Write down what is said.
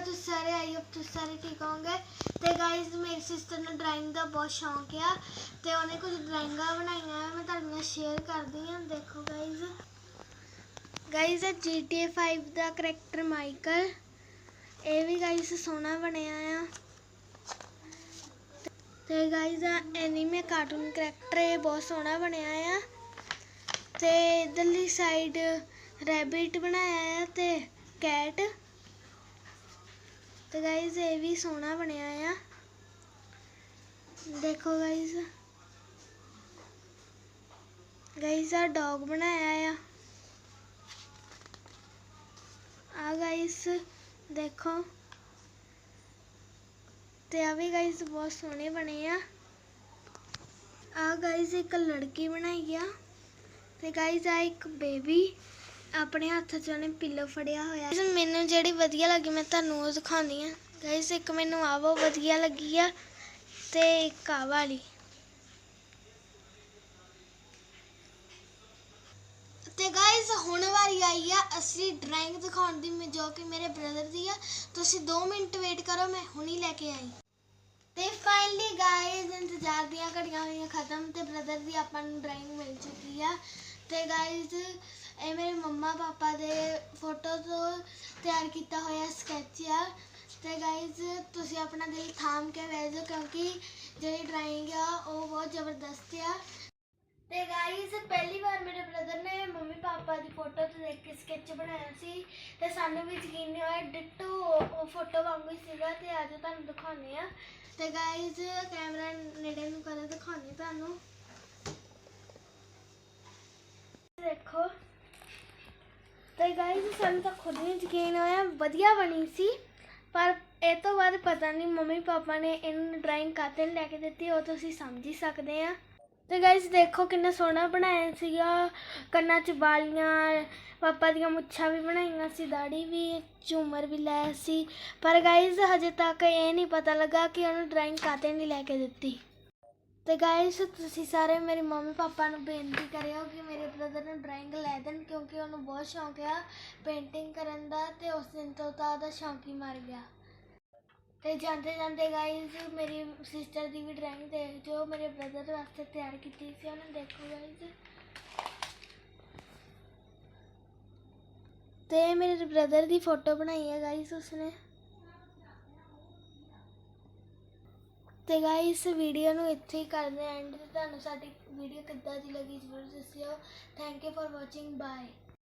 ਤੁਸੀਂ ਸਾਰੇ I hope ਤੁਸੀਂ ਸਾਰੇ ਠੀਕ ਹੋਵੋਗੇ ਤੇ ਗਾਇਜ਼ ਮੇਰੀ ਸਿਸਟਰ ਨੂੰ ਡਰਾਇੰਗ ਦਾ ਬਹੁਤ ਸ਼ੌਂਕ ਆ ਤੇ ਉਹਨੇ ਕੁਝ ਡਰਾਇੰਗਾਂ ਬਣਾਈਆਂ ਮੈਂ ਤੁਹਾਡੇ ਨਾਲ ਸ਼ੇਅਰ ਕਰਦੀ ਹਾਂ, ਦੇਖੋ ਗਾਇਜ਼ ਗਾਇਜ਼ ਇਹ GTA 5 ਦਾ ਕਰੈਕਟਰ ਮਾਈਕਲ ਇਹ ਵੀ ਗਾਇਜ਼ ਸੋਹਣਾ ਬਣਿਆ ਆ। ਤੇ ਗਾਇਜ਼ ਆ ਐਨੀਮੇ ਕਾਰਟੂਨ ਕਰੈਕਟਰ ਇਹ ਬਹੁਤ ਸੋਹਣਾ ਬਣਿਆ ਆ। ਤੇ ਇਧਰਲੀ ਸਾਈਡ ਰੈਬਿਟ ਬਣਾਇਆ ਆ ਤੇ ਕੈਟ ਤੇ ਗਾਇਜ਼ ਇਹ ਵੀ ਸੋਹਣਾ ਬਣਿਆ ਆ। ਦੇਖੋ ਗਾਇਜ਼ ਗਾਇਜ਼ ਆ ਡੌਗ ਬਣਾਇਆ ਆ। ਆ ਗਾਇਜ਼ ਦੇਖੋ। ਤੇ ਆ ਵੀ ਗਾਇਜ਼ ਬਹੁਤ ਸੋਹਣੇ ਬਣੇ ਆ। ਆ ਗਾਇਜ਼ ਇੱਕ ਲੜਕੀ ਬਣਾਈ ਆ। ਤੇ ਗਾਇਜ਼ ਆ ਇੱਕ ਬੇਬੀ ਆਪਣੇ ਹੱਥ 'ਚ ਉਹਨੇ ਪਿੱਲੋ ਫੜਿਆ ਹੋਇਆ। Guys, ਮੈਨੂੰ ਜਿਹੜੀ ਵਧੀਆ ਲੱਗੀ ਮੈਂ ਤੁਹਾਨੂੰ ਉਹ ਦਿਖਾਉਂਦੀ ਆ ਗਾਇਜ਼ ਇੱਕ ਮੈਨੂੰ ਆ ਉਹ ਵਧੀਆ ਲੱਗੀ ਆ ਤੇ ਇੱਕ ਆ ਵਾਲੀ। ਤੇ ਗਾਇਜ਼ ਹੁਣ ਵਾਰੀ ਆਈ ਆ ਅਸਲੀ ਡਰਾਇੰਗ ਦਿਖਾਉਣ ਦੀ ਜੋ ਕਿ ਮੇਰੇ ਬ੍ਰਦਰ ਦੀ ਆ। ਤੁਸੀਂ 2 ਮਿੰਟ ਵੇਟ ਕਰੋ ਮੈਂ ਹੁਣੀ ਲੈ ਕੇ ਆਈ। ਤੇ ਫਾਈਨਲੀ ਗਾਇਜ਼ ਇੰਤਜ਼ਾਰ ਦੀਆਂ ਘੜੀਆਂ ਹੋਈਆਂ ਖਤਮ ਤੇ ਬ੍ਰਦਰ ਦੀ ਆਪਾਂ ਨੂੰ ਡਰਾਇੰਗ ਮਿਲ ਚੁੱਕੀ ਆ। ਤੇ ਗਾਇਜ਼ ਇਹ ਮੇਰੇ ਮੰਮਾ ਪਾਪਾ ਦੇ ਫੋਟੋ ਤੋਂ ਤਿਆਰ ਕੀਤਾ ਹੋਇਆ ਸਕੈਚ ਆ। ਤੇ ਗਾਇਜ਼ ਤੁਸੀਂ ਆਪਣਾ ਦਿਲ ਥਾਮ ਕੇ ਬਹਿ ਜਾਓ ਕਿਉਂਕਿ ਜਿਹੜੀ ਡਰਾਇੰਗ ਆ, ਉਹ ਬਹੁਤ ਜ਼ਬਰਦਸਤ ਆ। ਤੇ ਗਾਇਜ਼ ਪਹਿਲੀ ਵਾਰ ਮੇਰੇ ਬ੍ਰਦਰ ਨੇ ਮੰਮੀ ਪਾਪਾ ਦੀ ਫੋਟੋ ਤੋਂ ਦੇਖ ਕੇ ਸਕੈਚ ਬਣਾਇਆ ਸੀ। ਤੇ ਸਾਨੂੰ ਵੀ ਯਕੀਨ ਨਹੀਂ ਹੋਇਆ, ਡਿੱਟੋ ਉਹ ਫੋਟੋ ਵਾਂਗੂ ਹੀ ਸੀਗਾ ਤੇ ਅੱਜ ਤੁਹਾਨੂੰ ਦਿਖਾਉਂਦੇ ਆ। ਤੇ ਗਾਇਜ਼ ਕੈਮਰਾ ਨੇੜੇ ਨੂੰ ਕਰੇ ਦਿਖਾਉਂਦੇ ਤੁਹਾਨੂੰ ਦੇਖੋ ਤੇ ਗਾਇਜ਼ ਸਾਨੂੰ ਤਾਂ ਖੁਦ ਨਹੀਂ ਯਕੀਨ ਹੋਇਆ, ਵਧੀਆ ਬਣੀ ਸੀ। ਪਰ ਇਹ ਤੋਂ ਬਾਅਦ ਪਤਾ ਨਹੀਂ ਮੰਮੀ ਪਾਪਾ ਨੇ ਇਹਨੂੰ ਡਰਾਇੰਗ ਕਾਤੇ ਲੈ ਕੇ ਦਿੱਤੀ, ਉਹ ਤੁਸੀਂ ਸਮਝ ਹੀ ਸਕਦੇ ਆ ਤੇ ਗਾਇਸ ਦੇਖੋ ਕਿੰਨਾ ਸੋਹਣਾ ਬਣਾਇਆ ਸੀਗਾ। ਕੰਨਾਂ 'ਚ ਵਾਲੀਆਂ, ਪਾਪਾ ਦੀਆਂ ਮੁੱਛਾਂ ਵੀ ਬਣਾਈਆਂ ਸੀ ਦਾੜੀ ਵੀ, ਝੂਮਰ ਵੀ ਲਾਇਆ ਸੀ। ਪਰ ਗਾਇਸ ਹਜੇ ਤੱਕ ਇਹ ਨਹੀਂ ਪਤਾ ਲੱਗਾ ਕਿ ਉਹਨੂੰ ਡਰਾਇੰਗ ਕਾਤੇ ਨਹੀਂ ਲੈ ਕੇ ਦਿੱਤੀ। ਤੇ ਗਾਇਸ ਤੁਸੀਂ ਸਾਰੇ ਮੇਰੇ ਮੰਮੀ ਪਾਪਾ ਨੂੰ ਬੇਨਤੀ ਕਰਿਓ ਕਿ ਮੇਰੇ ਬ੍ਰਦਰ ਨੂੰ ਡਰਾਇੰਗ ਲੈ ਦੇਣ ਕਿਉਂਕਿ ਉਹਨੂੰ ਬਹੁਤ ਸ਼ੌਂਕ ਆ ਪੇਂਟਿੰਗ ਕਰਨ ਦਾ ਤੇ ਉਸ ਦਿਨ ਤੋਂ ਤਾਂ ਉਹਦਾ ਸ਼ੌਂਕ ਹੀ ਮਰ ਗਿਆ। ਤੇ ਜਾਂਦੇ ਜਾਂਦੇ ਗਾਇਜ਼ ਮੇਰੀ ਸਿਸਟਰ ਦੀ ਵੀ ਡਰਾਇੰਗ ਦੇਖ ਜੋ ਮੇਰੇ ਬ੍ਰਦਰ ਵਾਸਤੇ ਤਿਆਰ ਕੀਤੀ ਸੀ, ਉਹਨੂੰ ਦੇਖੋ ਗਾਇਜ਼ ਤੇ ਮੇਰੇ ਬ੍ਰਦਰ ਦੀ ਫੋਟੋ ਬਣਾਈ ਹੈ ਗਾਇਜ਼ ਉਸਨੇ। ਤੇ ਗਾਇਸ ਵੀਡੀਓ ਨੂੰ ਇੱਥੇ ਹੀ ਕਰਦੇ ਐਂਡ ਤੁਹਾਨੂੰ ਸਾਡੀ ਵੀਡੀਓ ਕਿੱਦਾਂ ਦੀ ਲੱਗੀ ਜ਼ਰੂਰ ਦੱਸਿਓ। Thank you for watching bye